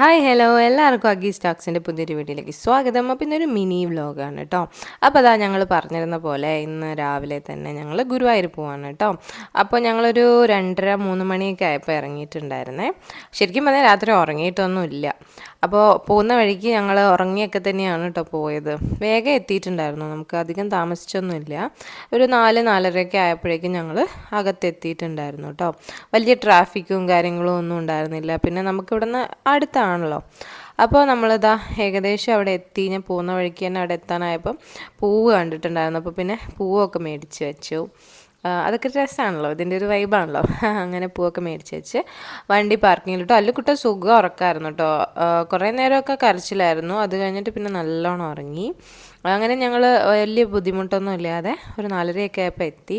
Hi hello എല്ലാവർക്കും അഗി സ്റ്റോക്സിന്റെ പുതിയൊരു വീഡിയോയിലേക്ക് സ്വാഗതം. അപ്പോൾ ഇന്നൊരു മിനി വ്ലോഗാണ് കേട്ടോ അപ്പോൾ അതാ ഞങ്ങൾ പറഞ്ഞിരുന്ന പോലെ ഇന്ന് രാവിലെ തന്നെ ഞങ്ങൾ ഗുരുവായൂർ പോവാണ് കേട്ടോ അപ്പോൾ ഞങ്ങളൊരു രണ്ടര മൂന്ന് മണിയൊക്കെ ആയപ്പോൾ ഇറങ്ങിയിട്ടുണ്ടായിരുന്നേ. ശരിക്കും പറഞ്ഞാൽ രാത്രി ഉറങ്ങിയിട്ടൊന്നുമില്ല. അപ്പോൾ പോകുന്ന വഴിക്ക് ഞങ്ങൾ ഉറങ്ങിയൊക്കെ തന്നെയാണ് കേട്ടോ പോയത്. വേഗം എത്തിയിട്ടുണ്ടായിരുന്നു. നമുക്ക് അധികം താമസിച്ചൊന്നുമില്ല. ഒരു നാല് നാലരയൊക്കെ ആയപ്പോഴേക്കും ഞങ്ങൾ അകത്തെത്തിയിട്ടുണ്ടായിരുന്നു കേട്ടോ വലിയ ട്രാഫിക്കും കാര്യങ്ങളും ഒന്നും ഉണ്ടായിരുന്നില്ല. പിന്നെ നമുക്ക് നിന്ന് അടുത്താണല്ലോ. അപ്പോൾ നമ്മളിതാ ഏകദേശം അവിടെ എത്തി. ഞാൻ പോകുന്ന വഴിക്ക് തന്നെ അവിടെ എത്താനായപ്പം പൂവ് കണ്ടിട്ടുണ്ടായിരുന്നു. അപ്പോൾ പിന്നെ പൂവൊക്കെ മേടിച്ച് വെച്ചു. അതൊക്കെ രസമാണല്ലോ ഇതിന്റെ ഒരു വൈബാണല്ലോ അങ്ങനെ പൂവൊക്കെ മേടിച്ച് വെച്ച് വണ്ടി പാർക്കിങ്ങിലിട്ടു അല്ലുക്കുട്ട സുഖം ഉറക്കായിരുന്നു കേട്ടോ കുറേ നേരമൊക്കെ കരച്ചിലായിരുന്നു. അത് കഴിഞ്ഞിട്ട് പിന്നെ നല്ലോണം ഉറങ്ങി. അങ്ങനെ ഞങ്ങൾ വലിയ ബുദ്ധിമുട്ടൊന്നും ഇല്ലാതെ ഒരു നാലരയൊക്കെ ആയപ്പോൾ എത്തി.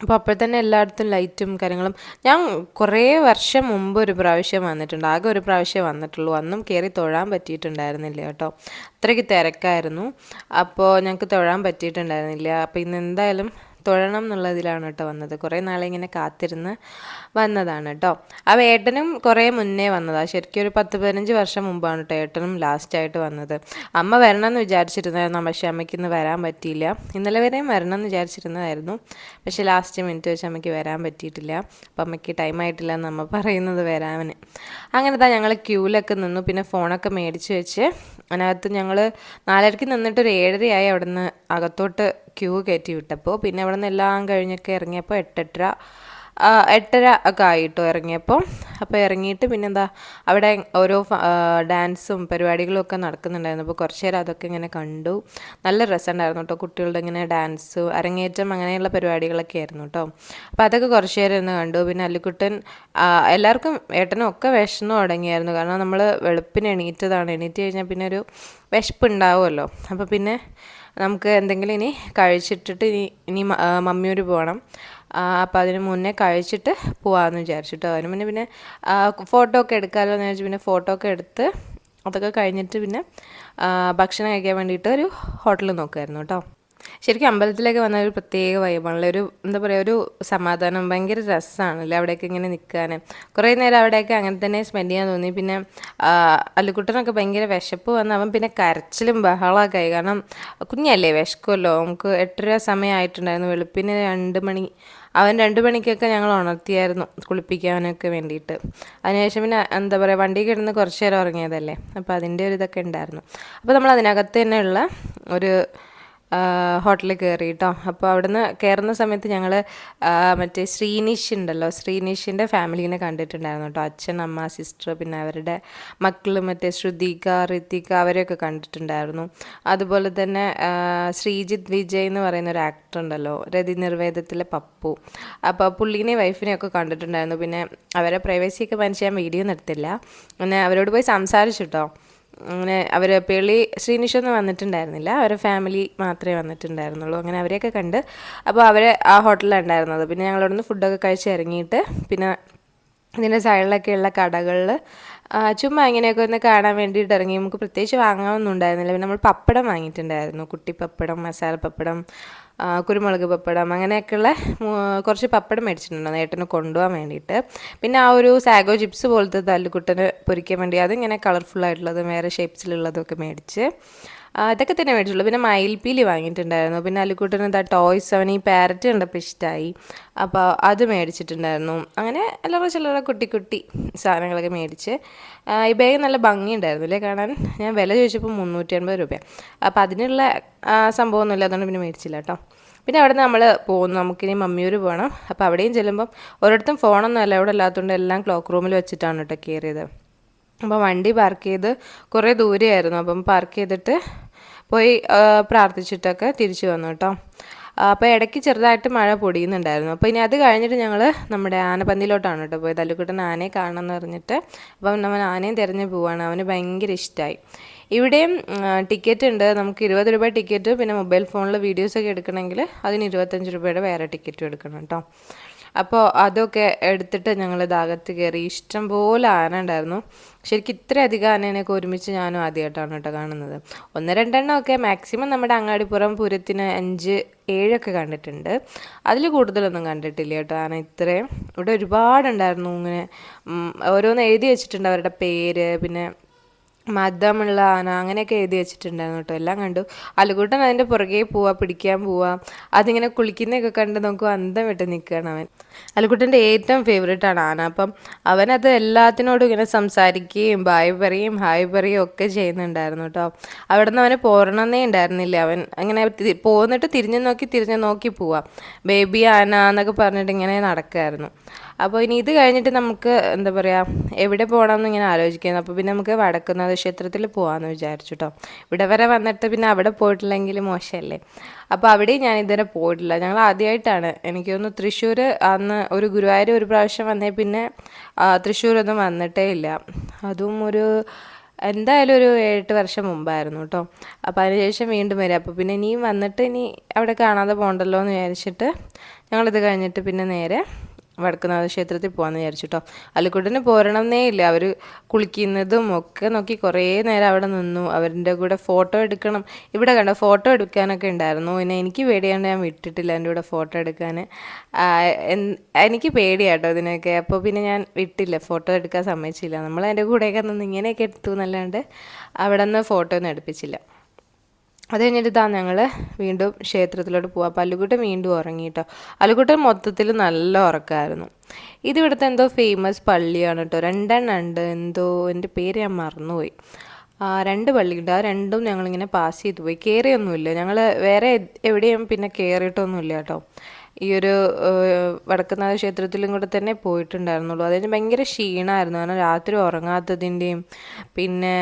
അപ്പോൾ അപ്പോൾ തന്നെ എല്ലായിടത്തും ലൈറ്റും കാര്യങ്ങളും. ഞാൻ കുറേ വർഷം മുമ്പ് ഒരു പ്രാവശ്യം വന്നിട്ടുണ്ട്. ആകെ ഒരു പ്രാവശ്യം വന്നിട്ടുള്ളൂ. അന്നും കയറി തൊഴാൻ പറ്റിയിട്ടുണ്ടായിരുന്നില്ല കേട്ടോ അത്രയ്ക്ക് തിരക്കായിരുന്നു. അപ്പോൾ ഞങ്ങൾക്ക് തൊഴാൻ പറ്റിയിട്ടുണ്ടായിരുന്നില്ല. അപ്പോൾ ഇന്ന് എന്തായാലും തൊഴണം എന്നുള്ളതിലാണ് കേട്ടോ വന്നത്. കുറേ നാളെ ഇങ്ങനെ കാത്തിരുന്ന് വന്നതാണ് കേട്ടോ. ആ ഏട്ടനും കുറേ മുന്നേ വന്നതാണ് ശരിക്കും ഒരു പത്ത് പതിനഞ്ച് വർഷം മുമ്പാണ് കേട്ടോ ഏട്ടനും ലാസ്റ്റായിട്ട് വന്നത്. അമ്മ വരണം എന്ന് വിചാരിച്ചിരുന്നായിരുന്നു പക്ഷേ അമ്മയ്ക്ക് ഇന്ന് വരാൻ പറ്റിയില്ല. ഇന്നലെ വരെയും വരണം എന്ന് വിചാരിച്ചിരുന്നതായിരുന്നു. പക്ഷേ ലാസ്റ്റ് മിനിറ്റ് വെച്ച് അമ്മയ്ക്ക് വരാൻ പറ്റിയിട്ടില്ല. അപ്പം അമ്മയ്ക്ക് ടൈം ആയിട്ടില്ല എന്ന് അമ്മ പറയുന്നത് വരാമന് അങ്ങനെ ഞങ്ങൾ ക്യൂവിലൊക്കെ നിന്നു. പിന്നെ ഫോണൊക്കെ മേടിച്ച് വെച്ച് അതിനകത്ത് ഞങ്ങൾ നാലരയ്ക്ക് നിന്നിട്ട് ഒരു ഏഴരയായി അവിടെ നിന്ന് അകത്തോട്ട് ക്യൂ കയറ്റി വിട്ടപ്പോൾ പിന്നെ അവിടെ നിന്ന് എല്ലാം കഴിഞ്ഞൊക്കെ ഇറങ്ങിയപ്പോൾ എട്ടെട്ടര എട്ടര ഒക്കെ ആയിട്ടോ ഇറങ്ങിയപ്പോൾ. അപ്പോൾ ഇറങ്ങിയിട്ട് പിന്നെന്താ അവിടെ ഓരോ ഡാൻസും പരിപാടികളും ഒക്കെ നടക്കുന്നുണ്ടായിരുന്നു. അപ്പോൾ കുറച്ച് നേരം അതൊക്കെ ഇങ്ങനെ കണ്ടു. നല്ല രസമുണ്ടായിരുന്നു കേട്ടോ കുട്ടികളുടെ ഇങ്ങനെ ഡാൻസ് അരങ്ങേറ്റം അങ്ങനെയുള്ള പരിപാടികളൊക്കെ ആയിരുന്നു കേട്ടോ. അപ്പോൾ അതൊക്കെ കുറച്ച് നേരം ഇരുന്ന് കണ്ടു. പിന്നെ അല്ലിക്കുട്ടൻ എല്ലാവർക്കും ഏട്ടനും ഒക്കെ വിഷമം തുടങ്ങിയായിരുന്നു. കാരണം നമ്മൾ വെളുപ്പിന് എണീറ്റതാണ്. എണീറ്റ് കഴിഞ്ഞാൽ പിന്നെ ഒരു വിശപ്പ് ഉണ്ടാവുമല്ലോ അപ്പോൾ പിന്നെ നമുക്ക് എന്തെങ്കിലും ഇനി കഴിച്ചിട്ടിട്ട് ഇനി ഇനി മ- ആ, മമ്മിയൂര് പോകണം. അപ്പോൾ അതിന് മുന്നേ കഴിച്ചിട്ട് പോകാമെന്ന് വിചാരിച്ചിട്ടോ. അതിന് മുന്നേ പിന്നെ ഫോട്ടോ ഒക്കെ എടുക്കാമല്ലോ എന്ന് വിചാരിച്ചു പിന്നെ ഫോട്ടോ ഒക്കെ എടുത്ത് അതൊക്കെ കഴിഞ്ഞിട്ട് പിന്നെ ഭക്ഷണം കഴിക്കാൻ വേണ്ടിയിട്ട് ഒരു ഹോട്ടൽ നോക്കുമായിരുന്നു കേട്ടോ. ശരിക്കും അമ്പലത്തിലേക്ക് വന്ന ഒരു പ്രത്യേക വൈബാണല്ലോ ഒരു എന്താ പറയുക ഒരു സമാധാനം ഭയങ്കര രസമാണല്ലേ അവിടെയൊക്കെ ഇങ്ങനെ നിൽക്കാൻ കുറേ നേരം അവിടെയൊക്കെ അങ്ങനെ തന്നെ സ്പെൻഡ് ചെയ്യാൻ തോന്നി. പിന്നെ അല്ലുകുട്ടനൊക്കെ ഭയങ്കര വിശപ്പ് വന്ന് അവൻ പിന്നെ കരച്ചിലും ബഹളമൊക്കെ ആയി. കാരണം കുഞ്ഞല്ലേ വിശക്കുമല്ലോ നമുക്ക് എട്ടര സമയമായിട്ടുണ്ടായിരുന്നു വെളുപ്പിന് രണ്ട് മണി അവൻ രണ്ട് മണിക്കൊക്കെ ഞങ്ങൾ ഉണർത്തിയായിരുന്നു കുളിപ്പിക്കാനൊക്കെ വേണ്ടിയിട്ട്. അതിനുശേഷം പിന്നെ എന്താ പറയുക വണ്ടി കിടന്ന് കുറച്ച് നേരം ഉറങ്ങിയതല്ലേ. അപ്പോൾ അതിന്റെ ഒരു ഇതൊക്കെ ഉണ്ടായിരുന്നു. അപ്പോൾ നമ്മൾ അതിനകത്ത് തന്നെയുള്ള ഒരു ഹോട്ടലിൽ കയറി കേട്ടോ അപ്പോൾ അവിടുന്ന് കയറുന്ന സമയത്ത് ഞങ്ങൾ മറ്റേ ശ്രീനിഷ് ഉണ്ടല്ലോ. ശ്രീനിഷിന്റെ ഫാമിലീനെ കണ്ടിട്ടുണ്ടായിരുന്നു കേട്ടോ. അച്ഛൻ അമ്മ സിസ്റ്റർ പിന്നെ അവരുടെ മക്കൾ മറ്റേ ശ്രുതിക ഋതിക അവരെയൊക്കെ കണ്ടിട്ടുണ്ടായിരുന്നു. അതുപോലെ തന്നെ ശ്രീജിത് വിജയ് എന്ന് പറയുന്ന ഒരു ആക്ടർ ഉണ്ടല്ലോ. രതി നിർവേദത്തിലെ പപ്പു. അപ്പോൾ പുള്ളീനെയും വൈഫിനെയും ഒക്കെ കണ്ടിട്ടുണ്ടായിരുന്നു. പിന്നെ അവരെ പ്രൈവസിയൊക്കെ മനസ്സിൽ ഞാൻ വീഡിയോ നിർത്തില്ല പിന്നെ അവരോട് പോയി സംസാരിച്ചു കേട്ടോ. അങ്ങനെ അവർ പേളി ശ്രീനിഷ് ശ്രീനിഷൊന്നും വന്നിട്ടുണ്ടായിരുന്നില്ല. അവരെ ഫാമിലി മാത്രമേ വന്നിട്ടുണ്ടായിരുന്നുള്ളൂ. അങ്ങനെ അവരെയൊക്കെ കണ്ട് അപ്പോൾ അവർ ആ ഹോട്ടലിലാണ് ഉണ്ടായിരുന്നത്. പിന്നെ നിന്ന് ഫുഡൊക്കെ കഴിച്ച് ഇറങ്ങിയിട്ട് പിന്നെ ഇതിന്റെ സൈഡിലൊക്കെയുള്ള കടകളിൽ ചുമ്മാ ഇങ്ങനെയൊക്കെ ഒന്ന് കാണാൻ വേണ്ടിയിട്ട് ഇറങ്ങി. നമുക്ക് പ്രത്യേകിച്ച് വാങ്ങാനൊന്നും ഉണ്ടായിരുന്നില്ല പിന്നെ നമ്മൾ പപ്പടം വാങ്ങിയിട്ടുണ്ടായിരുന്നു. കുട്ടി പപ്പടം മസാല പപ്പടം കുരുമുളക് പപ്പടം അങ്ങനെയൊക്കെയുള്ള കുറച്ച് പപ്പടം മേടിച്ചിട്ടുണ്ടായിരുന്നു ഏട്ടന് കൊണ്ടുപോകാൻ വേണ്ടിയിട്ട്. പിന്നെ ആ ഒരു സാഗോ ചിപ്സ് പോലത്തെ തല്ലുകുട്ടനെ പൊരിക്കാൻ വേണ്ടി അതിങ്ങനെ കളർഫുൾ വേറെ ഷേപ്സിലുള്ളതും ഒക്കെ മേടിച്ച്. ഇതൊക്കെ തന്നെ മേടിച്ചുള്ളൂ. പിന്നെ മയിൽപ്പീലി വാങ്ങിയിട്ടുണ്ടായിരുന്നു. പിന്നെ അല്ലിക്കുട്ടന് എന്താ ടോയ്സ് അവൻ ഈ പാരറ്റ് കണ്ടപ്പോൾ ഇഷ്ടമായി അപ്പോൾ അത് മേടിച്ചിട്ടുണ്ടായിരുന്നു. അങ്ങനെ എല്ലാവരും ചില്ലറ കുട്ടി കുട്ടി സാധനങ്ങളൊക്കെ മേടിച്ച്. ഈ ബാഗ് നല്ല ഭംഗിയുണ്ടായിരുന്നു അല്ലേ കാണാൻ? ഞാൻ വില ചോദിച്ചപ്പോൾ മുന്നൂറ്റി അൻപത് രൂപ അപ്പോൾ അതിനുള്ള സംഭവമൊന്നുമില്ല. അതുകൊണ്ട് പിന്നെ മേടിച്ചില്ല കേട്ടോ. പിന്നെ അവിടെ നിന്ന് നമ്മൾ പോകുന്നു നമുക്കിനി മമ്മിയൂർ പോകണം അപ്പോൾ അവിടെയും ചെല്ലുമ്പം ഒരിടത്തും ഫോണൊന്നും അല്ല. അവിടെ ഇല്ലാത്തതുകൊണ്ട് എല്ലാം ക്ലോക്ക് റൂമിൽ വെച്ചിട്ടാണ് കേട്ടോ കയറിയത് അപ്പോൾ വണ്ടി പാർക്ക് ചെയ്ത് കുറേ ദൂരെയായിരുന്നു. അപ്പം പാർക്ക് ചെയ്തിട്ട് പോയി പ്രാർത്ഥിച്ചിട്ടൊക്കെ തിരിച്ചു വന്നു കേട്ടോ. അപ്പോൾ ഇടയ്ക്ക് ചെറുതായിട്ട് മഴ പൊടിയുന്നുണ്ടായിരുന്നു. അപ്പോൾ ഇനി അത് കഴിഞ്ഞിട്ട് ഞങ്ങൾ നമ്മുടെ ആനപ്പന്തിയിലോട്ടാണ് കേട്ടോ പോയത്. അല്ലുക്കുട്ടൻ ആനയെ കാണണം എന്ന് പറഞ്ഞിട്ട് അപ്പം നമ്മൾ ആനയും തിരഞ്ഞു പോവാണ്. അവന് ഭയങ്കര ഇഷ്ടമായി ഇവിടെയും ടിക്കറ്റ് ഉണ്ട്. നമുക്ക് ഇരുപത് രൂപ ടിക്കറ്റ് പിന്നെ മൊബൈൽ ഫോണിൽ വീഡിയോസൊക്കെ എടുക്കണമെങ്കിൽ അതിന് ഇരുപത്തഞ്ച് രൂപയുടെ വേറെ ടിക്കറ്റും എടുക്കണം കേട്ടോ. അപ്പോൾ അതൊക്കെ എടുത്തിട്ട് ഞങ്ങൾ അകത്ത് കയറി ഇഷ്ടം പോലെ ആന ഉണ്ടായിരുന്നു. ശരിക്കും ഇത്രയധികം ആനേനെയൊക്കെ ഒരുമിച്ച് ഞാനും ആദ്യമായിട്ടാണ് കേട്ടോ കാണുന്നത്. ഒന്ന് രണ്ടെണ്ണം ഒക്കെ മാക്സിമം നമ്മുടെ അങ്ങാടിപ്പുറം പൂരത്തിന് അഞ്ച് ഏഴൊക്കെ കണ്ടിട്ടുണ്ട്. അതിൽ കൂടുതലൊന്നും കണ്ടിട്ടില്ല കേട്ടോ ആന ഇത്രയും. ഇവിടെ ഒരുപാടുണ്ടായിരുന്നു ഇങ്ങനെ ഓരോന്ന് എഴുതി വെച്ചിട്ടുണ്ട് അവരുടെ പേര് പിന്നെ മതമുള്ള ആന അങ്ങനെയൊക്കെ എഴുതി വെച്ചിട്ടുണ്ടായിരുന്നു കേട്ടോ. എല്ലാം കണ്ടു. അലുകൂട്ടൻ അതിന്റെ പുറകെ പോവാ പിടിക്കാൻ പോവാ. അതിങ്ങനെ കുളിക്കുന്നതൊക്കെ കണ്ട് നമുക്ക് അന്തം വിട്ട് നിൽക്കുകയാണ് അവൻ. അലുക്കുട്ടന്റെ ഏറ്റവും ഫേവറേറ്റ് ആണ് ആന. അപ്പം അവനത് എല്ലാത്തിനോടും ഇങ്ങനെ സംസാരിക്കുകയും ബായ് പറയും ഹായ് പറയുകയും ഒക്കെ ചെയ്യുന്നുണ്ടായിരുന്നു കേട്ടോ. അവിടെ നിന്ന് അവന് പോരണമെന്നേ ഉണ്ടായിരുന്നില്ല. അവൻ അങ്ങനെ പോന്നിട്ട് തിരിഞ്ഞു നോക്കി തിരിഞ്ഞു നോക്കി പോവാം. ബേബി ആന എന്നൊക്കെ പറഞ്ഞിട്ട് ഇങ്ങനെ നടക്കുമായിരുന്നു അപ്പോൾ ഇനി ഇത് കഴിഞ്ഞിട്ട് നമുക്ക് എന്താ പറയുക എവിടെ പോകണമെന്ന് ഇങ്ങനെ ആലോചിക്കുന്നു. അപ്പോൾ പിന്നെ നമുക്ക് വടക്കുന്നാഥ ക്ഷേത്രത്തിൽ പോകാമെന്ന് വിചാരിച്ചു കേട്ടോ ഇവിടെ വരെ വന്നിട്ട് പിന്നെ അവിടെ പോയിട്ടില്ലെങ്കിൽ മോശമല്ലേ അപ്പോൾ അവിടെയും ഞാൻ ഇതുവരെ പോയിട്ടില്ല. ഞങ്ങൾ ആദ്യമായിട്ടാണ് എനിക്ക് തൃശ്ശൂർ അന്ന് ഒരു ഗുരുവായൂർ ഒരു പ്രാവശ്യം വന്നേ പിന്നെ തൃശ്ശൂരൊന്നും വന്നിട്ടേ ഇല്ല. അതും ഒരു എന്തായാലും ഒരു ഏഴെട്ട് വർഷം മുമ്പായിരുന്നു കേട്ടോ അപ്പോൾ അതിനുശേഷം വീണ്ടും വരിക അപ്പോൾ പിന്നെ ഇനിയും വന്നിട്ട് ഇനി അവിടെ കാണാതെ പോകണ്ടല്ലോ എന്ന് വിചാരിച്ചിട്ട് ഞങ്ങളിത് കഴിഞ്ഞിട്ട് പിന്നെ നേരെ വടക്കുന്നാഥ ക്ഷേത്രത്തിൽ പോകാമെന്ന് വിചാരിച്ചു കേട്ടോ അല്ലിക്കുട്ടന് പോരണമെന്നേ ഇല്ല. അവർ കുളിക്കുന്നതും ഒക്കെ നോക്കി കുറേ നേരം അവിടെ നിന്നു. അവരുടെ കൂടെ ഫോട്ടോ എടുക്കണം. ഇവിടെ കണ്ടോ ഫോട്ടോ എടുക്കാനൊക്കെ ഉണ്ടായിരുന്നു. പിന്നെ എനിക്ക് പേടിയാണ്ട് ഞാൻ വിട്ടിട്ടില്ല എന്റെ കൂടെ ഫോട്ടോ എടുക്കാൻ എനിക്ക് പേടിയാട്ടോ ഇതിനൊക്കെ. അപ്പോൾ പിന്നെ ഞാൻ വിട്ടില്ല. ഫോട്ടോ എടുക്കാൻ സമ്മതിച്ചില്ല. നമ്മൾ എന്റെ കൂടെയൊക്കെ നിന്ന് ഇങ്ങനെയൊക്കെ എടുത്തു എന്നല്ലാണ്ട് അവിടെ നിന്ന് ഫോട്ടോ ഒന്നും എടുപ്പിച്ചില്ല. അത് കഴിഞ്ഞിട്ട് ഇതാ ഞങ്ങൾ വീണ്ടും ക്ഷേത്രത്തിലോട്ട് പോവുക അപ്പോൾ അല്ലുകുട്ടൻ വീണ്ടും ഉറങ്ങി കേട്ടോ അല്ലുകുട്ടൻ മൊത്തത്തിൽ നല്ല ഉറക്കമായിരുന്നു ഇതിവിടുത്തെ എന്തോ ഫേമസ് പള്ളിയാണ് കേട്ടോ രണ്ടെണ്ണം ഉണ്ട്. എന്തോ എന്റെ പേര് ഞാൻ മറന്നുപോയി. ആ രണ്ട് പള്ളിയുണ്ട്. ആ രണ്ടും ഞങ്ങളിങ്ങനെ പാസ് ചെയ്തു പോയി. കയറിയൊന്നുമില്ല ഞങ്ങൾ വേറെ എവിടെയും പിന്നെ കയറിയിട്ടൊന്നുമില്ല കേട്ടോ ഈ ഒരു വടക്കുന്നാഥ ക്ഷേത്രത്തിലും കൂടെ തന്നെ പോയിട്ടുണ്ടായിരുന്നുള്ളൂ. അതിന് ഭയങ്കര ക്ഷീണമായിരുന്നു കാരണം രാത്രി ഉറങ്ങാത്തതിന്റെയും പിന്നെ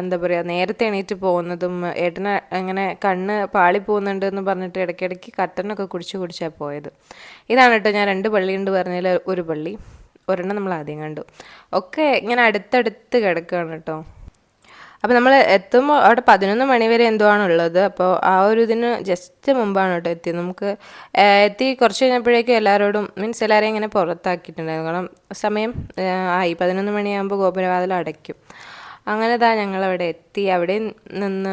എന്താ പറയുക നേരത്തെ എണീറ്റ് പോകുന്നതും ഏട്ടനെ അങ്ങനെ കണ്ണ് പാളി പോകുന്നുണ്ട് എന്ന് പറഞ്ഞിട്ട് ഇടയ്ക്കിടയ്ക്ക് കട്ടനൊക്കെ കുടിച്ച് കുടിച്ചാണ് പോയത്. ഇതാണ് കേട്ടോ ഞാൻ രണ്ട് പള്ളി ഉണ്ട് പറഞ്ഞാൽ ഒരു പള്ളി. ഒരെണ്ണം നമ്മൾ ആദ്യം കണ്ടു. ഒക്കെ ഇങ്ങനെ അടുത്തടുത്ത് കിടക്കുകയാണ് കേട്ടോ. അപ്പോൾ നമ്മൾ എത്തുമ്പോൾ അവിടെ പതിനൊന്ന് മണി വരെ എന്തോ ആണുള്ളത് അപ്പോൾ ആ ഒരു ഇതിന് ജസ്റ്റ് മുമ്പാണ് കേട്ടോ എത്തിയത്. നമുക്ക് എത്തി കുറച്ച് കഴിഞ്ഞപ്പോഴേക്കും എല്ലാവരോടും മീൻസ് എല്ലാവരെയും ഇങ്ങനെ പുറത്താക്കിയിട്ടുണ്ടായിരുന്നു. കാരണം സമയം ആയി. പതിനൊന്ന് മണിയാകുമ്പോൾ ഗോപുരവാതിൽ അടയ്ക്കും. അങ്ങനെ താ ഞങ്ങളവിടെ എത്തി. അവിടെ നിന്ന്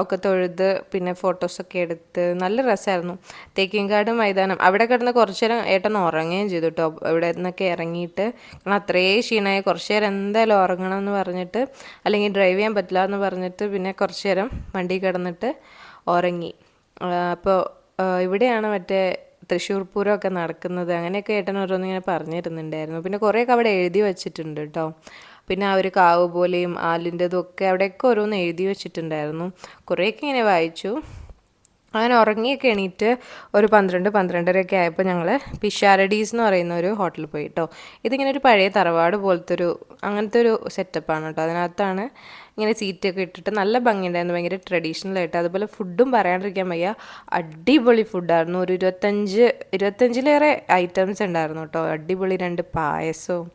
ഒക്കെ തൊഴുത് പിന്നെ ഫോട്ടോസൊക്കെ എടുത്ത് നല്ല രസമായിരുന്നു തേക്കിൻകാട് മൈതാനം. അവിടെ കിടന്ന് കുറച്ച് നേരം ഏട്ടൻ ഉറങ്ങുകയും ചെയ്തു കേട്ടോ അവിടെ നിന്നൊക്കെ ഇറങ്ങിയിട്ട് കാരണം അത്രയും ക്ഷീണമായി. കുറച്ച് നേരം എന്തായാലും ഉറങ്ങണം എന്ന് പറഞ്ഞിട്ട് അല്ലെങ്കിൽ ഡ്രൈവ് ചെയ്യാൻ പറ്റില്ല എന്ന് പറഞ്ഞിട്ട് പിന്നെ കുറച്ച് നേരം വണ്ടി കിടന്നിട്ട് ഉറങ്ങി. അപ്പോൾ ഇവിടെയാണ് മറ്റേ തൃശ്ശൂർ പൂരം ഒക്കെ നടക്കുന്നത്. അങ്ങനെയൊക്കെ ഏട്ടൻ ഓരോന്നിങ്ങനെ പറഞ്ഞിരുന്നുണ്ടായിരുന്നു. പിന്നെ കുറേയൊക്കെ അവിടെ എഴുതി വച്ചിട്ടുണ്ട് കേട്ടോ പിന്നെ ആ ഒരു കാവ് പോലെയും ആലിന്റെതും ഒക്കെ അവിടെയൊക്കെ ഓരോന്ന് എഴുതി വെച്ചിട്ടുണ്ടായിരുന്നു. കുറേയൊക്കെ ഇങ്ങനെ വായിച്ചു. അങ്ങനെ ഉറങ്ങിയൊക്കെ എണീറ്റ് ഒരു പന്ത്രണ്ട് പന്ത്രണ്ടരയൊക്കെ ആയപ്പോൾ ഞങ്ങൾ പിഷാരഡീസ് എന്ന് പറയുന്ന ഒരു ഹോട്ടലിൽ പോയി കേട്ടോ ഇതിങ്ങനെ ഒരു പഴയ തറവാട് പോലത്തെ ഒരു അങ്ങനത്തെ ഒരു സെറ്റപ്പാണ് കേട്ടോ അതിനകത്താണ് ഇങ്ങനെ സീറ്റൊക്കെ ഇട്ടിട്ട് നല്ല ഭംഗിയുണ്ടായിരുന്നു. ഭയങ്കര ട്രഡീഷണൽ ആയിട്ട്. അതുപോലെ ഫുഡും പറയാണ്ടിരിക്കാൻ വയ്യ. അടിപൊളി ഫുഡായിരുന്നു ഒരു ഇരുപത്തഞ്ച് ഇരുപത്തഞ്ചിലേറെ ഐറ്റംസ് ഉണ്ടായിരുന്നു കേട്ടോ അടിപൊളി രണ്ട് പായസവും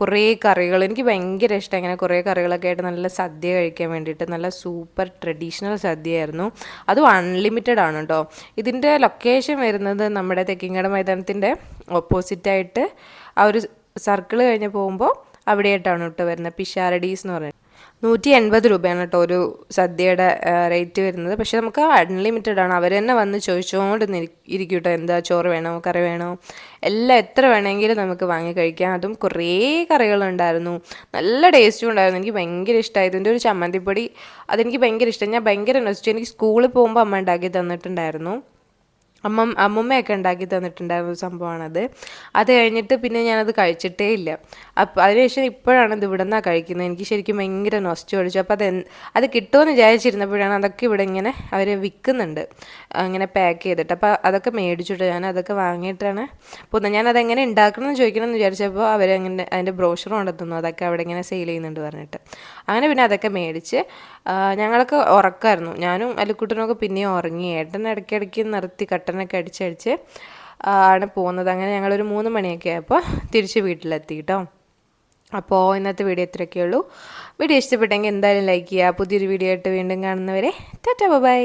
കുറേ കറികൾ എനിക്ക് ഭയങ്കര ഇഷ്ടം. ഇങ്ങനെ കുറേ കറികളൊക്കെ ആയിട്ട് നല്ല സദ്യ കഴിക്കാൻ വേണ്ടിയിട്ട് നല്ല സൂപ്പർ ട്രഡീഷണൽ സദ്യയായിരുന്നു. അതും അൺലിമിറ്റഡ് ആണ് കേട്ടോ ഇതിന്റെ ലൊക്കേഷൻ വരുന്നത് നമ്മുടെ തെക്കിങ്ങട മൈതാനത്തിന്റെ ഓപ്പോസിറ്റായിട്ട് ആ ഒരു സർക്കിൾ കഴിഞ്ഞ് പോകുമ്പോൾ അവിടെയായിട്ടാണ് കേട്ടോ വരുന്നത്. പിഷാരഡീസ് എന്ന് പറയുന്നത്. നൂറ്റി എൺപത് രൂപയാണ് കേട്ടോ ഒരു സദ്യയുടെ റേറ്റ് വരുന്നത്. പക്ഷെ നമുക്ക് അൺലിമിറ്റഡ് ആണ്. അവർ തന്നെ വന്ന് ചോദിച്ചുകൊണ്ട് ഇരിക്കും കേട്ടോ എന്താ ചോറ് വേണോ? കറി വേണോ? എല്ലാം എത്ര വേണമെങ്കിലും നമുക്ക് വാങ്ങി കഴിക്കാം. അതും കുറേ കറികളുണ്ടായിരുന്നു. നല്ല ടേസ്റ്റും ഉണ്ടായിരുന്നു. എനിക്ക് ഭയങ്കര ഇഷ്ടമായി ഇതിന്റെ ഒരു ചമ്മന്തിപ്പൊടി അതെനിക്ക് ഭയങ്കര ഇഷ്ടം ഞാൻ ഭയങ്കര ഇൻട്രസ്റ്റ് എനിക്ക് സ്കൂളിൽ പോകുമ്പോൾ അമ്മ ഉണ്ടാക്കി തന്നിട്ടുണ്ടായിരുന്നു. അമ്മ അമ്മമ്മയൊക്കെ ഉണ്ടാക്കി തന്നിട്ടുണ്ടായിരുന്ന ഒരു സംഭവമാണത്. അത് കഴിഞ്ഞിട്ട് പിന്നെ ഞാനത് കഴിച്ചിട്ടേ ഇല്ല. അപ്പോൾ അതിനുശേഷം ഇപ്പോഴാണ് ഇത് ഇവിടെ നിന്നാണ് കഴിക്കുന്നത്. എനിക്ക് ശരിക്കും ഭയങ്കര നൊസ്റ്റ് ഒഴിച്ചു അപ്പോൾ അത് അത് കിട്ടുമെന്ന് വിചാരിച്ചിരുന്നപ്പോഴാണ് അതൊക്കെ ഇവിടെ ഇങ്ങനെ അവർ വിൽക്കുന്നുണ്ട്. അങ്ങനെ പാക്ക് ചെയ്തിട്ട്. അപ്പോൾ അതൊക്കെ മേടിച്ചിട്ട് ഞാൻ അതൊക്കെ വാങ്ങിയിട്ടാണ് പോകുന്നത് ഞാൻ അതെങ്ങനെ ഉണ്ടാക്കണമെന്ന് എന്ന് വിചാരിച്ചപ്പോൾ അവർ അങ്ങനെ അതിന്റെ ബ്രോഷർ കൊണ്ടെത്തുന്നു അതൊക്കെ അവിടെ ഇങ്ങനെ സെയിൽ ചെയ്യുന്നുണ്ട് പറഞ്ഞിട്ട്. അങ്ങനെ പിന്നെ അതൊക്കെ മേടിച്ച് ഞങ്ങളൊക്കെ ഉറക്കമായിരുന്നു ഞാനും അലുക്കുട്ടനൊക്കെ പിന്നെയും ഉറങ്ങി. ഏട്ടൻ ഇടയ്ക്കിടയ്ക്ക് നിർത്തി കട്ടനൊക്കെ അടിച്ചടിച്ച് ആണ് പോകുന്നത്. അങ്ങനെ ഞങ്ങളൊരു മൂന്ന് മണിയൊക്കെ ആയപ്പോൾ തിരിച്ച് വീട്ടിലെത്തി കേട്ടോ അപ്പോൾ ഇന്നത്തെ വീഡിയോ ഇത്രയൊക്കെ ഉള്ളൂ. വീഡിയോ ഇഷ്ടപ്പെട്ടെങ്കിൽ എന്തായാലും ലൈക്ക് ചെയ്യുക. പുതിയൊരു വീഡിയോ ആയിട്ട് വീണ്ടും കാണുന്നവരെ ടാറ്റ ബൈ.